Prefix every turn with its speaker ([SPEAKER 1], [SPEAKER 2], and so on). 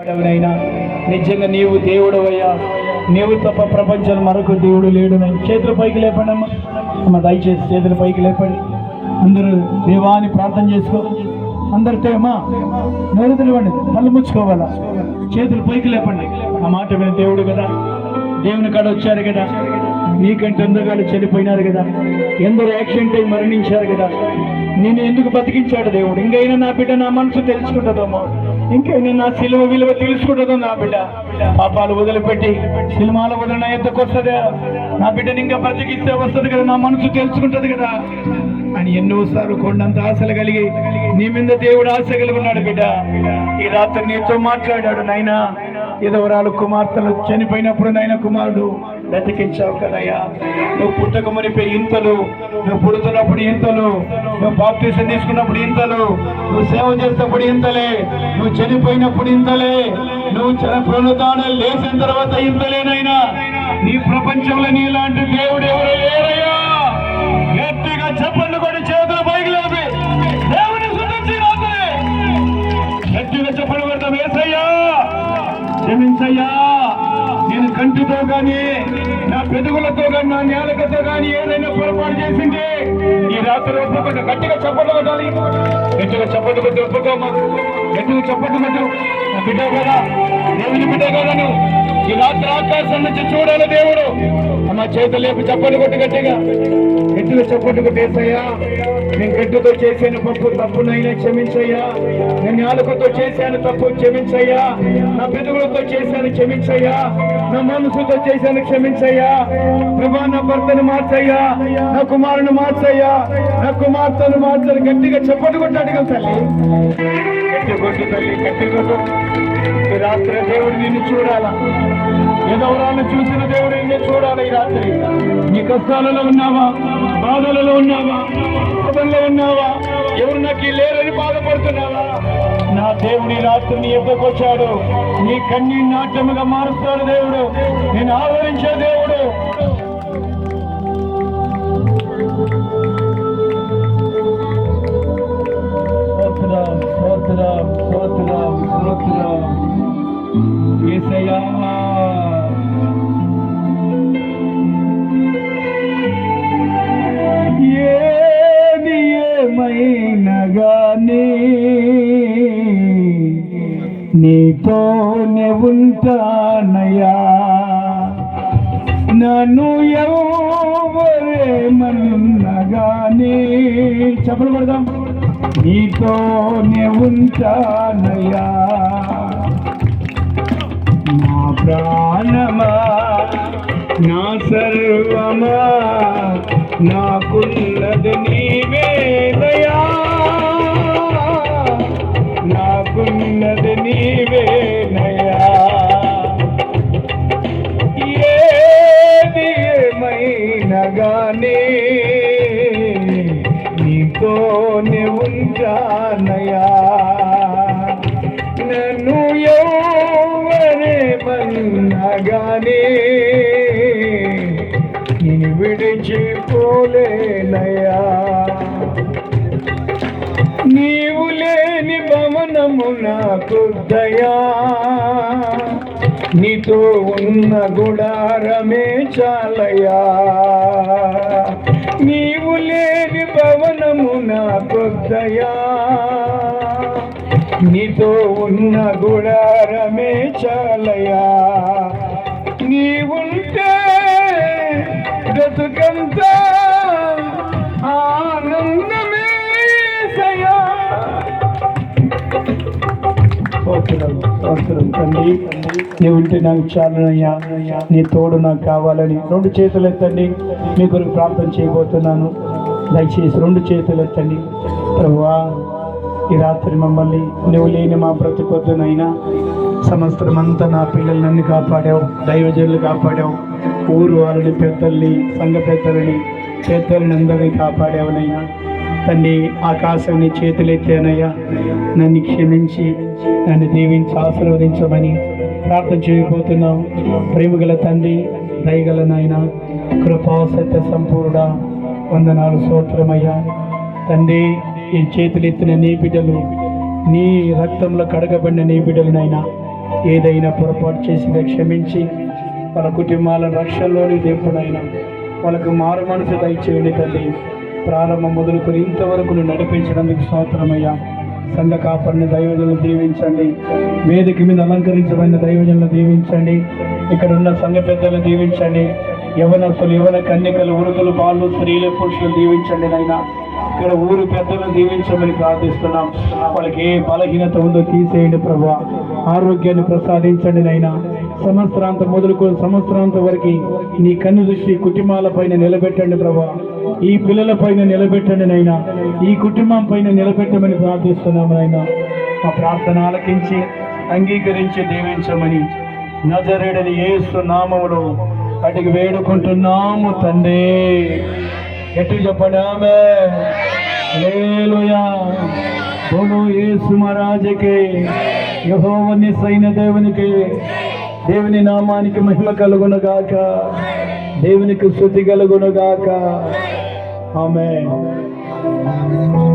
[SPEAKER 1] వాడవనైనా నిజంగా నీవు దేవుడవయ్యా. నీవు తప్ప ప్రపంచం మరొక దేవుడు లేడు. నేను చేతుల పైకి లేపండి అమ్మా అమ్మ దయచేసి చేతుల పైకి లేపండి. అందరూ దేవాన్ని ప్రార్థన చేసుకో. అందరితో అమ్మా నోరు తెలివండి కళ్ళు ముచ్చుకోవాలా? చేతులు పైకి లేపండి. ఆ మాట విన దేవుడు కదా. దేవుని కాడ వచ్చారు కదా. నీకంటే ఎందుకంటే చనిపోయినారు కదా. ఎందరు యాక్సిడెంట్ అయి మరణించారు కదా. నేను ఎందుకు బతికించాడు దేవుడు? ఇంకైనా నా బిడ్డ నా మనసు తెలుసుకుంటుందమ్మా. ఇంకైనా నా సిలువ విలువ తెలుసుకుంటుందో నా బిడ్డ? పాపాలు వదిలిపెట్టి సినిమాల వదిలిన ఎంతకు వస్తుందా. నా బిడ్డని ఇంకా బ్రతికిస్తే వస్తుంది కదా నా మనసు తెలుసుకుంటది కదా. అని ఎన్నోసార్లు కొండంత ఆశలు కలిగి నీ మీద దేవుడు ఆశ కలిగి ఉన్నాడు బిడ్డ. ఈ రాత్రి నీతో మాట్లాడాడు నాయనా. ఎదవరాలు కుమార్తెలు చనిపోయినప్పుడు నాయన కుమారుడు బ్రతికించావు కదయ్యా. నువ్వు పుట్టక మునిపే ఇంతలు నువ్వు పుడుతున్నప్పుడు ఇంతలు నువ్వు బాప్తీసం తీసుకున్నప్పుడు ఇంతలు నువ్వు సేవ చేసినప్పుడు ఇంతలే నువ్వు చనిపోయినప్పుడు ఇంతలే నువ్వు చని పునరుద్ధానం లేచిన తర్వాత ఇంతలేనైనా నీ ప్రపంచంలో నీలాంటి దేవుడు ఎవరు లేరయ్యా? గట్టిగా చెప్పండి కూడా చేతులు పైకి లేపి. దేవుని స్తుతించి గట్టిగా చెప్పండి కొడతాం ఏసయ్యా. క్షమించయ్యా. నేను కంటితో కానీ నా కానీ నా నేలకతో కానీ ఏదైనా పొరపాటు చేసింది ఈ రాత్రి ఒప్పుకుంటా గట్టిగా చెప్పట్లు కొట్టాలి గట్టిగా చెప్పట్లు కొట్టి ఒప్పుకోమా గట్టిగా చెప్పట్లు కొట్టు బిడ్డ కదా దేవుని బిడ్డ కదా నువ్వు. ఈ రాత్రి ఆకాశం నుంచి చూడాలి దేవుడు. అమ్మ చేతులు లేపు చప్పట్లు కొట్టి గట్టిగా. గట్టిగా చప్పట్లు కొట్టేసయ్యా నేను గట్టితో చేసిన పప్పు తప్పునైనా క్షమించయ్యా. నేను నాలుకతో చేశాను తప్పు క్షమించయ్యా. నా పెదవులతో చేశాను క్షమించయ్యా. నా మనసుతో చేశాను క్షమించయ్యా. ప్రభా నా భర్తను మార్చయ్యా. నా కుమారుని మార్చయ్యా. నా కుమార్తెను మార్చని గట్టిగా చప్పట్లు కొట్టాడు తల్లి. గట్టి కొట్టు తల్లి గట్టి కొట్టు రాత్రి దేవుడు నిన్ను చూడాలా? ఎదవరాన్ని చూసిన దేవుడు నిన్ను చూడాలి ఈ రాత్రి నీ కష్టాలలో ఉన్నావా? బాధలలో ఉన్నావా? బాధల్లో ఉన్నావా? ఎవరు నాకు లేరని బాధపడుతున్నావా? నా దేవుని రాత్రి నీ ఎద్దకు నీ కన్నీ నాట్యముగా మారుస్తాడు దేవుడు. నేను ఆదరించాను నీతోనే ఉంటానయ్యా. నన్ను ఎవరేమన్నగానే చెప్పలు పడదాం. నీతోనే ఉంటానయ్యా. నా ప్రాణమా నా సర్వమా నాకున్నది నీవేదయా నీవు లేని భవనము నాకు దయా. నీతో ఉన్న గుడారమే చాలయా. నీవు లేని భవనము నాకు దయా. నీతో ఉన్న గుడారమే చాలయా. నీవుంటే బ్రతుకంతా తండ్రి నీ ఉంటే నాకు చాలనయ్యా. నీ తోడు నాకు కావాలని రెండు చేతులు ఎత్తండి. మీ కొరకు ప్రార్థన చేయబోతున్నాను. దయచేసి రెండు చేతులు ఎత్తండి. ప్రభువా ఈ రాత్రి మమ్మల్ని నువ్వు లేని మా బ్రతుకొద్దునైనా సంవత్సరం అంతా నా పిల్లల్ని కాపాడావు. దైవజనులు కాపాడావు. ఊరు వారిని పెద్దల్ని సంఘ పెద్దలని పెద్దలని అందరినీ కాపాడావునైనా తండ్రి ఆకాశం నీ చేతులెత్తానయ్యా. నన్ను క్షమించి నన్ను దీవించి ఆశీర్వదించమని ప్రార్థన చేయబోతున్నాం. ప్రేమగల తండ్రి దయగల నాయన కృపా సత్య సంపూర్ణ వందనాలు సోత్రమయ్యా తండ్రి ఈ చేతులెత్తిన నీ బిడ్డలు నీ రక్తంలో కడగబడిన నీ బిడ్డలనైనా ఏదైనా పొరపాటు చేసి క్షమించి వాళ్ళ కుటుంబాల రక్షణలోని దేవుడైనా వాళ్ళకు మారు మనసు దయచేయండి తల్లి ప్రారంభం మొదలుకొని ఇంతవరకు నడిపించడం నడిపించడానికి స్తోత్రమయ్యా. సంఘ కాపరిని దైవజనులు దీవించండి. వేదిక మీద అలంకరించబడిన దైవజనులు దీవించండి. ఇక్కడ ఉన్న సంఘ పెద్దలు దీవించండి. యవనస్తులు యవన కన్యకలు వృద్ధులు బాలు స్త్రీలు పురుషులు దీవించండి నైనా ఇక్కడ ఊరు పెద్దలను దీవించమని ప్రార్థిస్తున్నాం. వాళ్ళకి ఏ బలహీనత ఉందో తీసేయండి ప్రభు. ఆరోగ్యాన్ని ప్రసాదించండి నైనా సంవత్సరాంత మొదలుకొని సంవత్సరాంత వరకు నీ కన్ను దృష్టి కుటుంబాల పైన నిలబెట్టండి ప్రభా. ఈ పిల్లల పైన నిలబెట్టండి నైనా ఈ కుటుంబం పైన నిలబెట్టమని ప్రార్థిస్తున్నాము నైనా మా ప్రార్థన ఆలకించి అంగీకరించి దీవించమని నజరేడని యేసు నామములో అడిగి వేడుకుంటున్నాము తండ్రి. ఎటు చెప్పడామే ఆమె? బోలో యేసు మహారాజుకి యెహోవని సైన్య దేవునికి దేవుని నామానికి మహిమ కలుగునుగాక. దేవునికి శృతి కలుగునుగాక. ఆమె